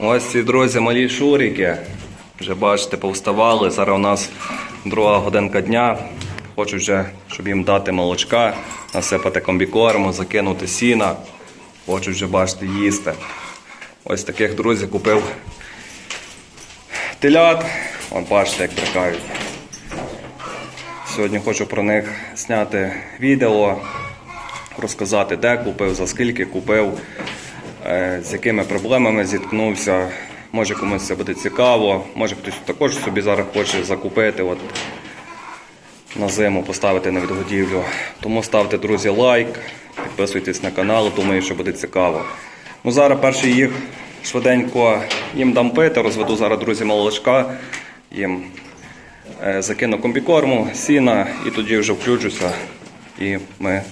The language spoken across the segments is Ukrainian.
Ось ці друзі, малі шурики. Вже бачите, повставали. Зараз у нас друга годинка дня. Хочу вже, щоб їм дати молочка, насипати комбікорму, закинути сіна. Хочу вже бачите їсти. Ось таких друзі купив телят. Вон бачите, як трикають. Сьогодні хочу про них зняти відео, розказати, де купив, за скільки купив, з якими проблемами зіткнувся. Може комусь це буде цікаво, може хтось також собі зараз хоче закупити от, на зиму, поставити на відгодівлю. Тому ставте, друзі, лайк, підписуйтесь на канал, думаю, що буде цікаво. Ну, зараз перший їх швиденько їм дам пити, розведу зараз, друзі, молочка. Їм Е, закину комбікорму, сіна і тоді вже включуся і ми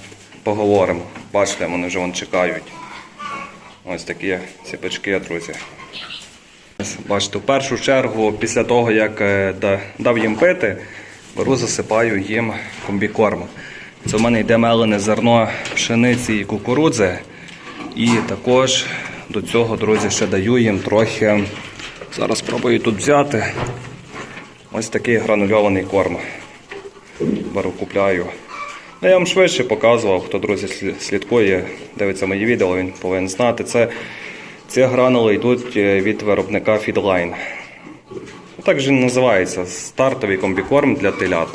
поговоримо. Бачите, вони вже вон чекають. Ось такі сіпачки, друзі. Бачите, в першу чергу, після того, як е, дав їм пити, беру, засипаю їм комбікорм. Це в мене йде мелене зерно пшениці і кукурудзи. І також до цього, друзі, ще даю їм трохи. Зараз спробую тут взяти. Ось такий гранульований корм. Беру, купляю. Ну, я вам швидше показував, хто друзі слідкує, дивиться мої відео, він повинен знати. Це, ці гранули йдуть е, від виробника Feedline. Так же називається стартовий комбікорм для телят.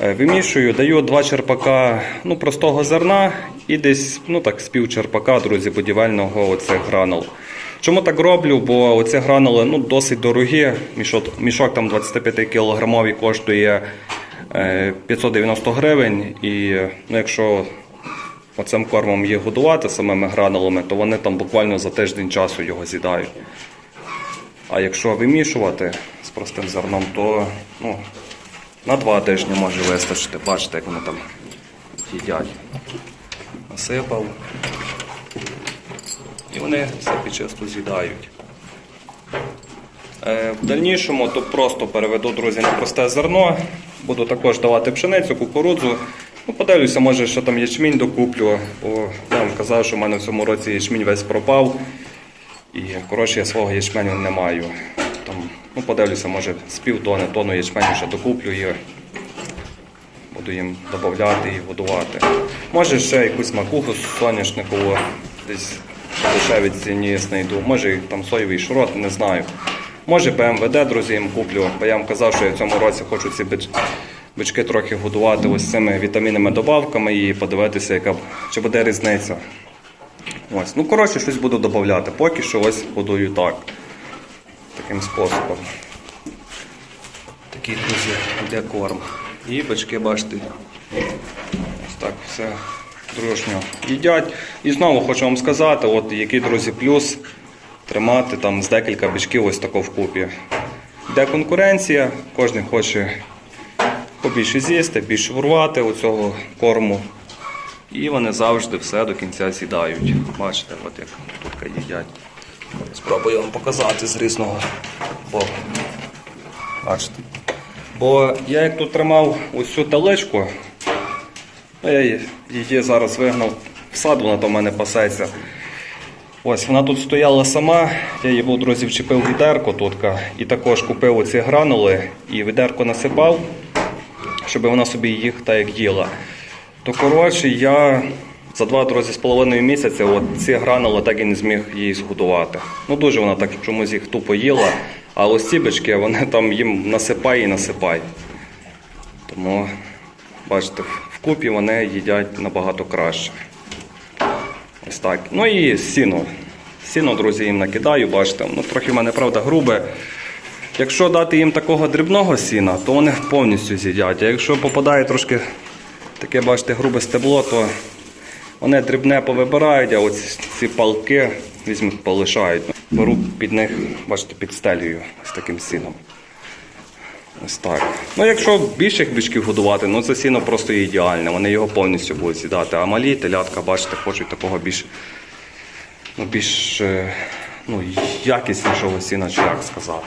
Е, Вимішую, даю два черпака ну, простого зерна і десь ну, так, з пів черпака, друзі, будівельного оцих гранул. Чому так роблю? Бо оці гранули ну, досить дорогі. Мішок, мішок там 25 кілограмовий коштує 590 гривень. І ну, якщо оцим кормом їх годувати самими гранулами, то вони там буквально за тиждень часу його з'їдають. А якщо вимішувати з простим зерном, то ну, на два тижні може вистачити. Бачите, як вони там їдять. Насипав. І вони все підчисту з'їдають. Е, В дальнішому то просто переведу, друзі, на просте зерно. Буду також давати пшеницю, кукурудзу. Ну, подивлюся, може, що там ячмінь докуплю. Бо я вам казав, що в мене в цьому році ячмінь весь пропав. І коротше, я свого ячменю не маю. Там, ну, подивлюся, може з півтони, тонну ячменю ще докуплю і буду їм додати і годувати. Може ще якусь макуху соняшникову десь дешевій ціні знайду. Може там соєвий шрот, не знаю. Може БМВД, друзі, їм куплю, бо я вам казав, що я в цьому році хочу ці бички трохи годувати ось цими вітамінними добавками і подивитися, яка чи буде різниця. Ось. Ну, коротше, щось буду додати. Поки що ось годую так. Таким способом. Такий, друзі, йде корм. І бички, бачите, ось так все дружньо їдять. І знову хочу вам сказати, от який, друзі, плюс тримати там з декілька бичків ось тако вкупі. Йде конкуренція, кожен хоче побільше з'їсти, більше урвати оцього корму. І вони завжди все до кінця з'їдають. Бачите, от як тут їдять. Спробую вам показати з різного боку. Бачите. Бо я як тут тримав ось цю телечку, ну, я її- зараз вигнав в сад, вона в мене пасеться. Ось вона тут стояла сама, я її друзі, вчепив відерко тутка, і також купив оці гранули і відерко насипав, щоб вона собі їх так як їла. То коротше, я за два друзі з половиною місяця от ці гранули так і не зміг її згодувати. Ну дуже вона так чомусь їх тупо їла, а ось ці вони там їм насипай і насипай. Тому, бачите, вкупі вони їдять набагато краще. Ось так. Ну і сіно. Сіно, друзі, їм накидаю, бачите, ну трохи в мене, правда, грубе. Якщо дати їм такого дрібного сіна, то вони повністю з'їдять. А якщо попадає трошки таке, бачите, грубе стебло, то вони дрібне повибирають, а ось ці палки візьмуть, полишають. Беру під них, бачите, підстелюю з таким сіном. Ось так. Ну, якщо більших бичків годувати, ну це сіно просто ідеальне, вони його повністю будуть з'їдати. А малі телятка, бачите, хочуть такого більш ну, більш е, ну, якіснішого сіна, чи як сказати.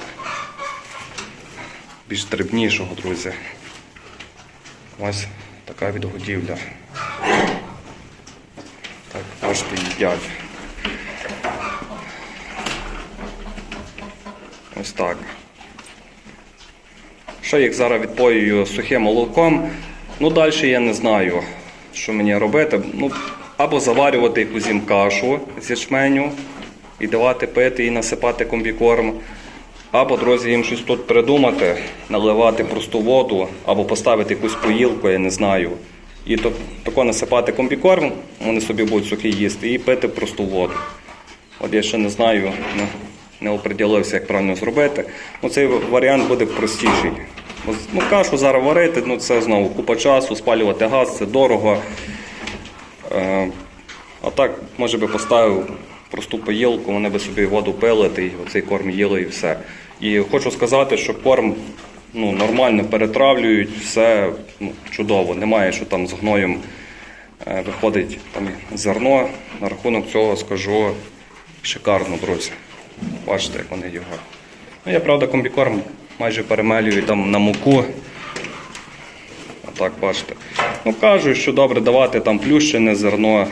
Більш дрібнішого, друзі. Ось така відгодівля. Так, бачите, їдять. Ось так. Ще їх зараз відпоюю сухим молоком. Ну, далі я не знаю, що мені робити. Ну, або заварювати якусь їм кашу з ячменю і давати пити і насипати комбікорм. Або, друзі, їм щось тут придумати, наливати просту воду, або поставити якусь поїлку, я не знаю. І то, тако насипати комбікорм, вони собі будуть сухі їсти, і пити просту воду. От я ще не знаю, не, оприділився, як правильно зробити. Ну, цей варіант буде простіший. Ну, кашу зараз варити, ну це знову купа часу, спалювати газ, це дорого. Е, а так, може би поставив просту поїлку, вони би собі воду пили, й оцей корм їли і все. І хочу сказати, що корм ну, нормально перетравлюють, все ну, чудово. Немає, що там з гноєм е, виходить там зерно. На рахунок цього скажу шикарно, друзі. Бачите, як вони його. Ну, я, правда, комбікорм майже перемелюю там на муку. Отак, бачите. Ну, кажуть, що добре давати там плющене зерно.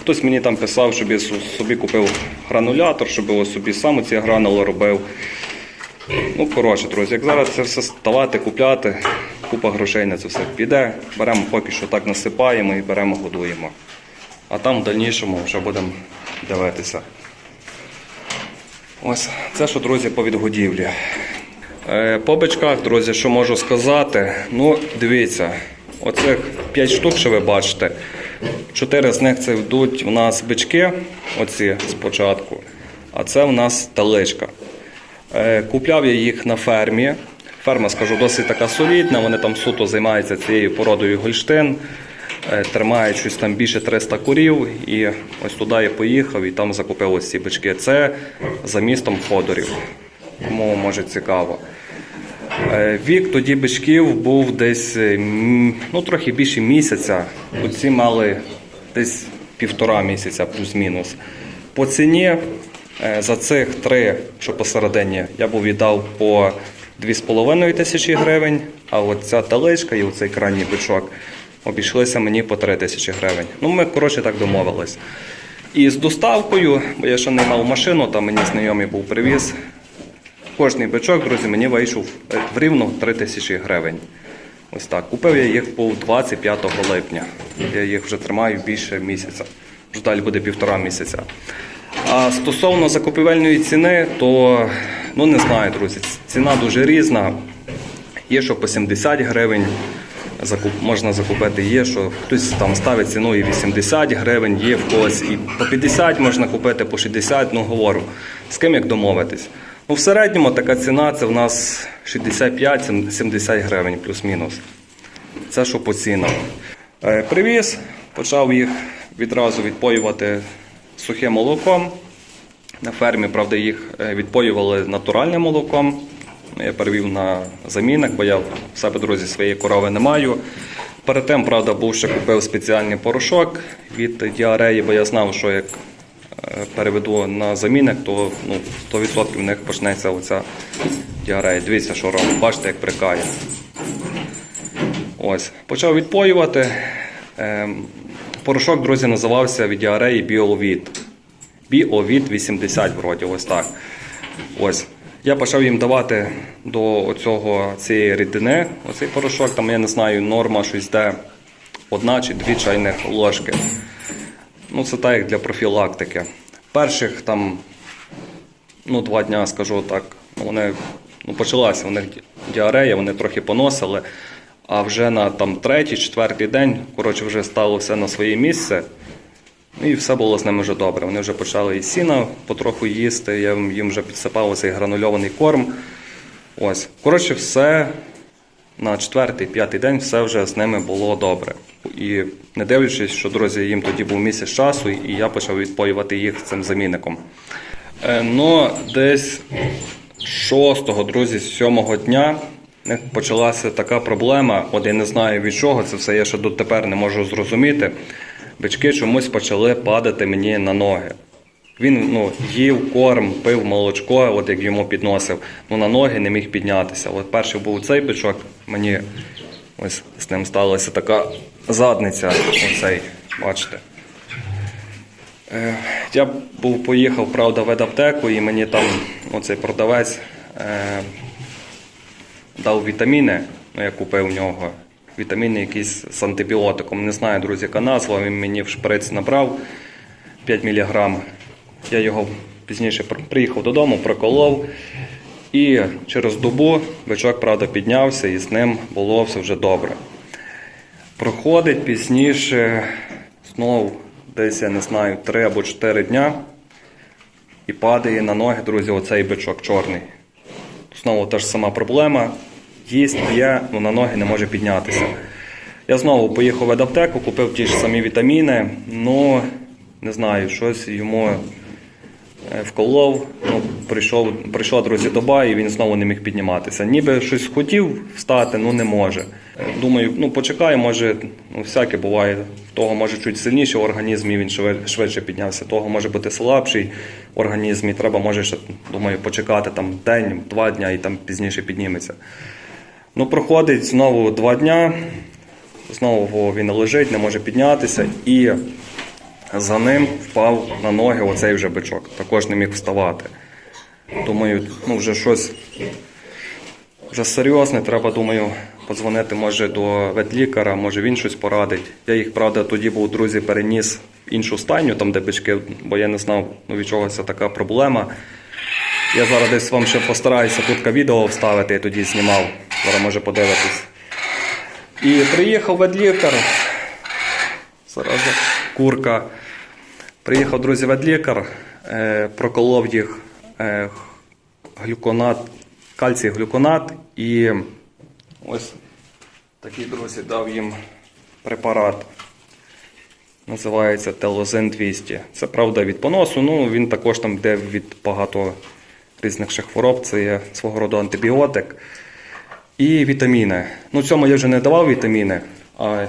Хтось мені там писав, щоб я собі купив гранулятор, щоб ось собі сам ці гранули робив. Ну, коротше, друзі, як зараз це все ставати, купляти, купа грошей на це все піде. Беремо поки що так насипаємо і беремо, годуємо. А там в дальнішому вже будемо дивитися. Ось це що, друзі, по відгодівлі. Е, По бичках, друзі, що можу сказати? Ну, дивіться, оцих 5 штук, що ви бачите, 4 з них це йдуть у нас бички, оці спочатку, а це у нас таличка. Е, Купляв я їх на фермі. Ферма, скажу, досить така солідна, вони там суто займаються цією породою Гольштин. Е, Тримають щось там більше 300 курів, і ось туди я поїхав і там закупив ось ці бички. Це за містом Ходорів. Кому може цікаво. Е, Вік тоді бичків був десь е, ну, трохи більше місяця. Оці мали десь півтора місяця, плюс-мінус. По ціні за цих три, що посередині, я був віддав по 2,5 тисячі гривень, а от ця таличка і оцей крайній бичок обійшлися мені по 3 тисячі гривень. Ну, ми, коротше, так домовились. І з доставкою, бо я ще не мав машину, там мені знайомий був привіз. Кожний бичок, друзі, мені вийшов е, в рівно 3 тисячі гривень. Ось так. Купив я їх був 25 липня. Я їх вже тримаю більше місяця. Вже далі буде півтора місяця. А стосовно закупівельної ціни, то ну не знаю, друзі, ціна дуже різна. Є, що по 70 гривень можна закупити, є, що хтось там ставить ціну і 80 гривень, є в когось і по 50 можна купити, по 60, ну говорю, з ким як домовитись. Ну, в середньому така ціна це в нас 65-70 гривень плюс-мінус. Це що по цінам. Е, Привіз, почав їх відразу відпоювати сухим молоком. На фермі, правда, їх е, відпоювали натуральним молоком. Я перевів на замінник, бо я в себе, друзі, своєї корови не маю. Перед тим, правда, був ще купив спеціальний порошок від діареї, бо я знав, що як е, переведу на замінник, то ну, 100% в них почнеться оця діарея. Дивіться, що робить. Бачите, як прикає. Ось, почав відпоювати. Ем, Порошок, друзі, називався від діареї Біовід. Біовід 80, вроді, ось так. Ось. Я почав їм давати до оцього, цієї рідини, оцей порошок, там я не знаю, норма щось де одна чи дві чайних ложки. Ну, це так, як для профілактики. Перших там ну, два дня, скажу так, ну, вони ну, почалася у них діарея, вони трохи поносили. А вже на там третій, четвертий день, коротше, вже стало все на своє місце. Ну і все було з ними вже добре. Вони вже почали і сіна потроху їсти, я їм вже підсипав цей гранульований корм. Ось. Коротше, все на четвертий, п'ятий день все вже з ними було добре. І не дивлячись, що друзі, їм тоді був місяць часу, і я почав відпоювати їх цим замінником. Е, ну, десь шостого, друзі, сьомого дня почалася така проблема. От я не знаю від чого це все я ще дотепер не можу зрозуміти. Бички чомусь почали падати мені на ноги. Він ну, їв корм, пив молочко, от як йому підносив, ну на ноги не міг піднятися. От перший був цей бичок, мені ось з ним сталася така задниця. Оцей, бачите. Е, Я був поїхав, правда, в аптеку, і мені там оцей продавець е, дав вітаміни. Ну, я купив в нього вітаміни якісь з антибіотиком. Не знаю, друзі, яка назва. Він мені в шприц набрав 5 мг. Я його пізніше приїхав додому, проколов. І через добу бичок, правда, піднявся, і з ним було все вже добре. Проходить пізніше, знову десь, я не знаю, 3 або 4 дня. І падає на ноги, друзі, оцей бичок чорний. Знову та ж сама проблема. Їсть, п'є, але на ноги не може піднятися. Я знову поїхав в аптеку, купив ті ж самі вітаміни. Ну, не знаю, щось йому е, вколов. Ну, прийшов, прийшла друзі доба, і він знову не міг підніматися. Ніби щось хотів встати, ну не може. Думаю, ну почекай, може, ну всяке буває. Того може чуть сильніший організм, і він швидше піднявся. Того може бути слабший організм, і треба може ще, думаю, почекати там день, два дня і там пізніше підніметься. Ну, проходить знову два дня, знову він лежить, не може піднятися, і за ним впав на ноги оцей вже бичок. Також не міг вставати. Думаю, ну вже щось вже серйозне, треба, думаю, подзвонити може до ветлікаря, може він щось порадить. Я їх, правда, тоді був, друзі, переніс в іншу стайню, там де бички, бо я не знав, ну, від чого це така проблема. Я зараз десь вам ще постараюся тут відео вставити, я тоді знімав. Зараз може подивитись. І приїхав ведлікар. Зараз курка. Приїхав, друзі, ведлікар, е, проколов їх е, глюконат, кальцій глюконат і ось такий, друзі, дав їм препарат. Називається Телозин 200. Це правда від поносу. Ну він також там йде від багато різних хвороб. Це є свого роду антибіотик. І вітаміни. Ну, цьому я вже не давав вітаміни. А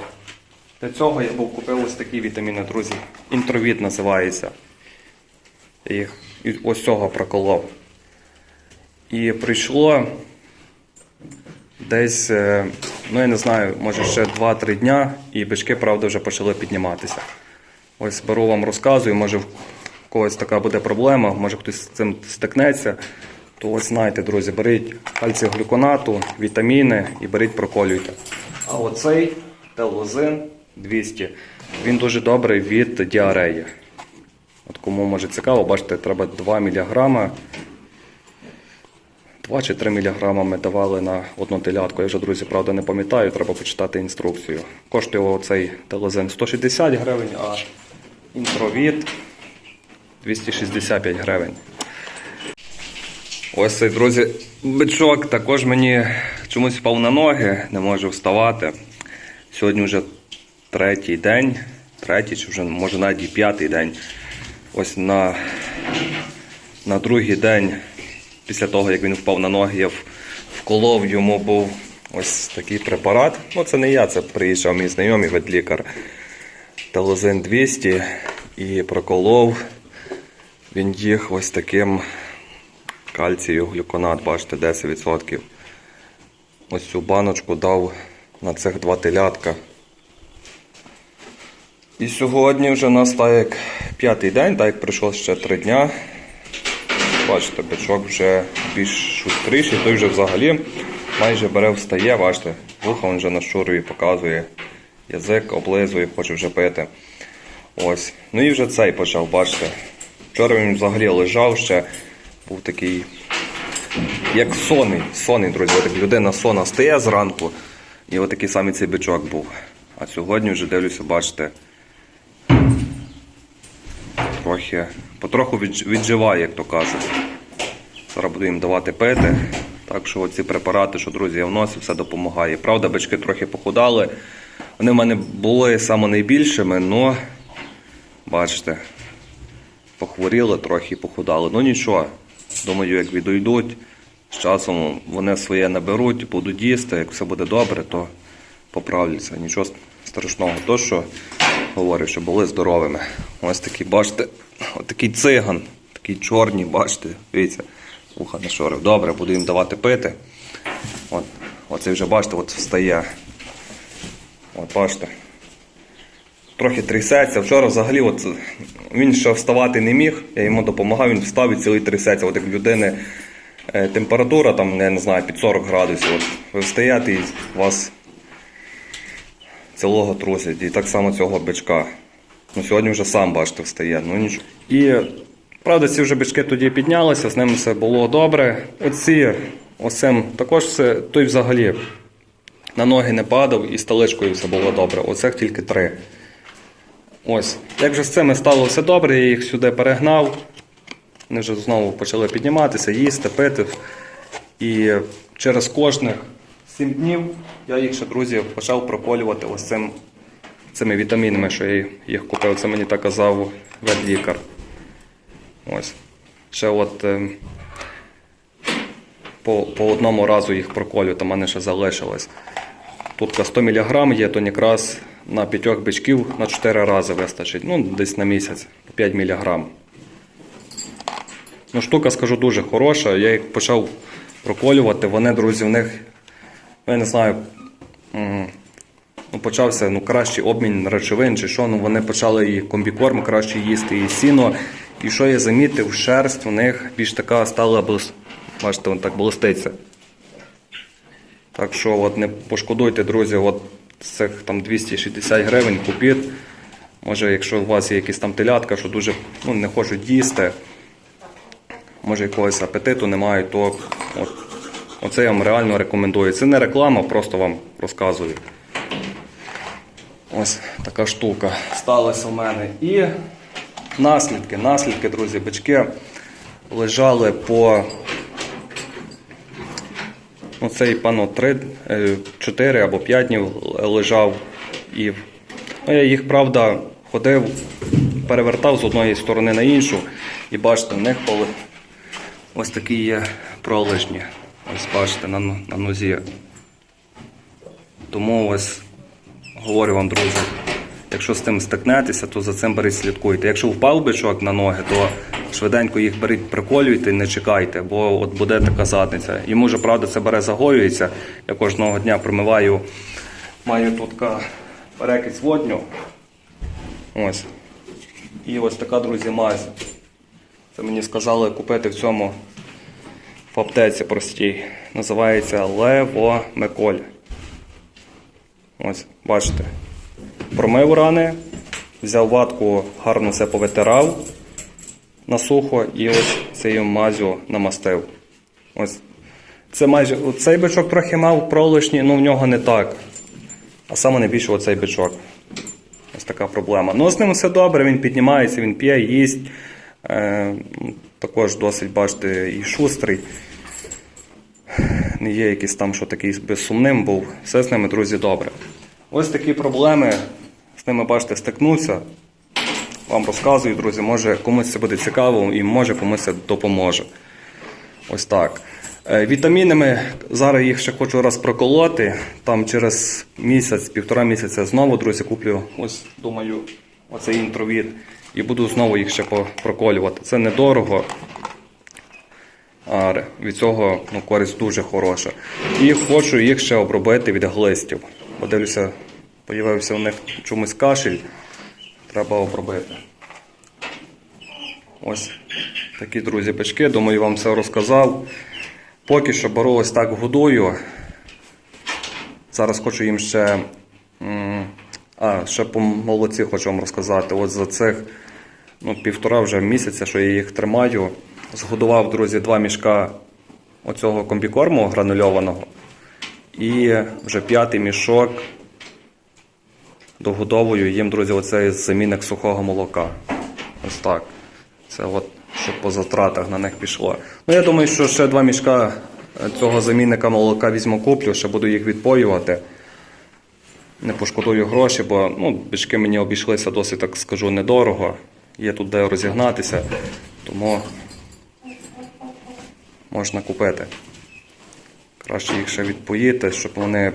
для цього я був купив ось такі вітаміни, друзі. Інтровіт називається. І ось цього проколов. І прийшло десь, е, ну я не знаю, може ще 2-3 дня, і бички, правда, вже почали підніматися. Ось беру вам розказую, може в когось така буде проблема, може хтось з цим стикнеться. То ось знаєте, друзі, беріть кальцій глюконату, вітаміни і беріть проколюйте. А оцей телозин 200, він дуже добрий від діареї. От кому може цікаво, бачите, треба 2 мг. 2 чи 3 мг ми давали на одну телятку. Я вже, друзі, правда, не пам'ятаю, треба почитати інструкцію. Коштує оцей телезин 160 гривень, а інтровіт 265 гривень. Ось цей, друзі, бичок також мені чомусь впав на ноги, не можу вставати. Сьогодні вже третій день, третій чи вже може навіть і п'ятий день. Ось на, на другий день, після того, як він впав на ноги, я вколов йому був ось такий препарат. Ну, це не я, це приїжджав мій знайомий ветлікар. Телозин 200 і проколов. Він їх ось таким кальцію, глюконат, бачите, 10%. Ось цю баночку дав на цих два телятка. І сьогодні вже у нас так як п'ятий день, так як пройшло ще три дня. Бачите, бичок вже більш шустріший, той вже взагалі майже бере встає, бачите, вуха він вже нашурує, показує, язик облизує, хоче вже пити. Ось. Ну і вже цей почав, бачите. Вчора він взагалі лежав ще, був такий, як сонний, сонний, друзі. От людина сона стає зранку, і от самий цей бичок був. А сьогодні вже дивлюся, бачите, трохи, потроху відживає, як то кажуть. Зараз буду їм давати пити. Так що оці препарати, що друзі, я вносив, все допомагає. Правда, бички трохи похудали. Вони в мене були саме найбільшими, але бачите, похворіли трохи похудали. Ну нічого. Думаю, як відійдуть, з часом вони своє наберуть, будуть їсти. Як все буде добре, то поправляться. Нічого страшного. То, що говорю, що були здоровими. Ось такий, бачите, от такий циган, такий чорний, бачите, дивіться, вуха нашорив. Добре, буду їм давати пити. От, оце вже бачите, от встає. От бачите. Трохи трясеться. Вчора взагалі от, він ще вставати не міг, я йому допомагав, він встав і цілий трясеться. От як в людини е, температура, там, я не знаю, під 40 градусів. От, ви встаєте і вас цілого трусять. І так само цього бичка. Ну, сьогодні вже сам бачите, встає. Ну нічого. І правда, ці вже бички тоді піднялися, з ними все було добре. Оці, оцим також все, той взагалі на ноги не падав і з таличкою все було добре. Оцих тільки три. Ось. Як вже з цими стало все добре, я їх сюди перегнав. Вони вже знову почали підніматися, їсти, пити. І через кожних 7 днів я їх ще, друзі, почав проколювати ось цим, цими вітамінами, що я їх купив. Це мені так казав ветлікар. Ось. Ще от е, по, по одному разу їх проколю, там мене ще залишилось. Тут 100 мг є, то якраз на п'ятьох бичків на 4 рази вистачить. Ну, десь на місяць, 5 мг. Ну, штука, скажу, дуже хороша. Я їх почав проколювати. Вони, друзі, в них, я не знаю, ну, почався ну, кращий обмін речовин чи що. Ну, вони почали і комбікорм краще їсти, і сіно. І що я замітив, шерсть у них більш така стала, блис- бачите, вон так блиститься. Так що от не пошкодуйте, друзі, от цих там 260 гривень купіть. Може, якщо у вас є якісь там телятка, що дуже ну, не хочуть їсти, може якогось апетиту немає, то от, оце я вам реально рекомендую. Це не реклама, просто вам розказую. Ось така штука сталася у мене. І наслідки, наслідки, друзі, бички лежали по цей пано 3, 4 або 5 днів лежав. І ну, я їх, правда, ходив, перевертав з одної сторони на іншу. І бачите, в них поли... ось такі є пролежні. Ось бачите, на, на нозі. Тому ось говорю вам, друзі, якщо з цим стикнетеся, то за цим беріть слідкуйте. Якщо впав бичок на ноги, то швиденько їх беріть, приколюйте не чекайте, бо от буде така задниця. Йому вже, правда, це бере загоюється. Я кожного дня промиваю, маю тут перекись водню. Ось. І ось така, друзі, мазь. Це мені сказали купити в цьому в аптеці простій. Називається Левомеколь. Ось, бачите. Промив рани, взяв ватку, гарно все повитирав на сухо і ось цією мазю намастив. Ось. Це майже цей бичок трохи мав пролишні, ну в нього не так. А саме найбільше оцей бичок. Ось така проблема. Ну, з ним все добре, він піднімається, він п'є, їсть. Е, також досить, бачите, і шустрий. Не є якийсь там, що такий безсумним був. Все з ними, друзі, добре. Ось такі проблеми. З ними, бачите, стикнувся. Вам розказую, друзі, може комусь це буде цікаво і може комусь це допоможе. Ось так. Е, Вітамінами зараз їх ще хочу раз проколоти. Там через місяць, півтора місяця знову, друзі, куплю, ось думаю, оцей інтровід. І буду знову їх ще проколювати. Це недорого. А від цього ну, користь дуже хороша. І хочу їх ще обробити від глистів. Подивлюся, появився у них чомусь кашель. Треба обробити. Ось такі друзі бички. Думаю, вам все розказав. Поки що беру так годую. Зараз хочу їм ще. А, ще по молоці хочу вам розказати. От за цих ну, півтора вже місяця, що я їх тримаю. Згодував, друзі, два мішка оцього комбікорму гранульованого. І вже п'ятий мішок догодовую їм, друзі, оцей замінник сухого молока. Ось так. Це от, щоб по затратах на них пішло. Ну, я думаю, що ще два мішка е, цього замінника молока візьму куплю, ще буду їх відпоювати. Не пошкодую гроші, бо ну, бички мені обійшлися досить, так скажу, недорого. Є тут де розігнатися, тому можна купити. Краще їх ще відпоїти, щоб вони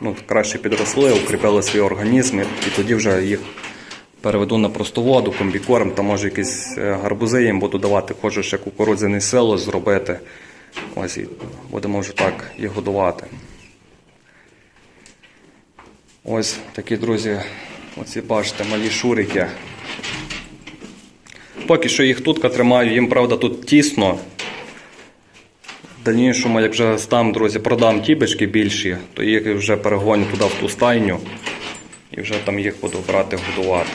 ну, краще підросли, укріпили свої організми, і тоді вже їх переведу на просту воду, комбікорм, та може якісь е, гарбузи їм буду давати, хочу ще кукурудзяний силос зробити. Ось і будемо вже так їх годувати. Ось такі, друзі, Оці бачите, малі шурики. Поки що їх тут тримаю, їм правда тут тісно. Дальнішому, як там, друзі, продам ті бички більші, то їх вже перегоню туди в ту стайню і вже там їх буду брати годувати.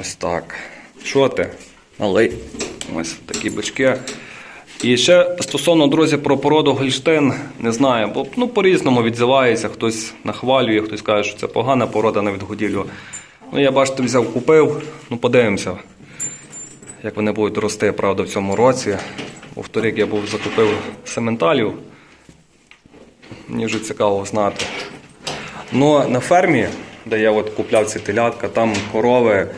Ось так. Що ти? Налий. Ось такі бички. І ще стосовно, друзі, про породу Гольштин, не знаю, бо ну, по-різному відзивається, хтось нахвалює, хтось каже, що це погана порода на відгодівлю. Ну, я бачите, взяв, купив, ну подивимося, як вони будуть рости, правда, в цьому році. Бо в торік я був закупив сементалів. Мені вже цікаво знати. Ну, на фермі, де я от купляв ці телятка, там корови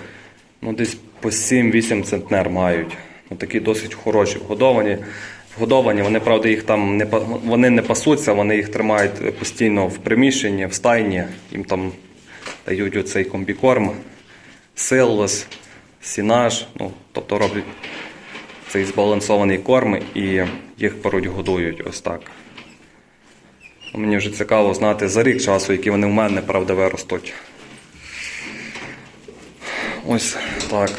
ну, десь по 7-8 центнер мають. Ну, такі досить хороші, вгодовані. Вгодовані, вони, правда, їх там не, вони не пасуться, вони їх тримають постійно в приміщенні, в стайні. Їм там дають оцей комбікорм, силос, сінаж, ну, тобто роблять цей збалансований корм і їх поруть годують ось так. Ну, Мені вже цікаво знати за рік часу, які вони в мене, правда, виростуть. Ось так.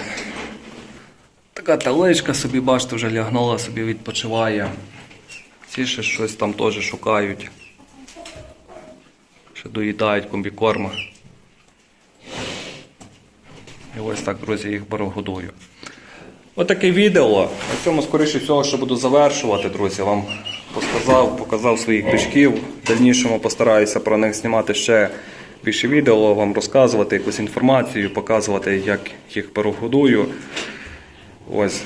Така таличка собі, бачите, вже лягнула, собі відпочиває. Ці ще щось там теж шукають. Ще доїдають комбікорма. Ось так, друзі, їх беру годую. Отаке відео. На цьому, скоріше всього, що буду завершувати, друзі. Вам показав, показав своїх бичків. В дальнішому постараюся про них знімати ще більше відео, вам розказувати якусь інформацію, показувати, як їх перегодую. Ось.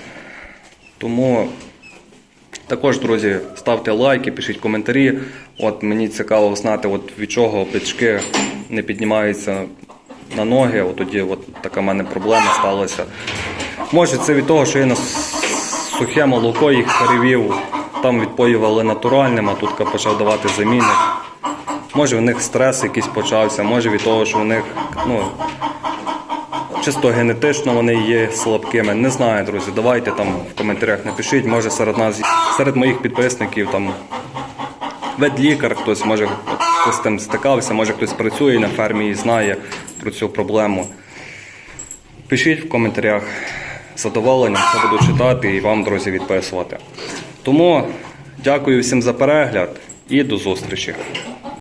Тому також, друзі, ставте лайки, пишіть коментарі. От мені цікаво знати, от від чого бички не піднімаються на ноги. От тоді от така в мене проблема сталася. Може, це від того, що я на сухе молоко їх перевів. Там відпоювали натуральним, а тут почав давати замінник. Може, в них стрес якийсь почався, може від того, що в них ну, чисто генетично вони є слабкими. Не знаю, друзі. Давайте там в коментарях напишіть. Може серед нас, серед моїх підписників там ветлікар, хтось може хтось з тим стикався, може хтось працює на фермі і знає про цю проблему. Пишіть в коментарях. Задоволенням все буду читати і вам, друзі, відписувати. Тому дякую всім за перегляд і до зустрічі.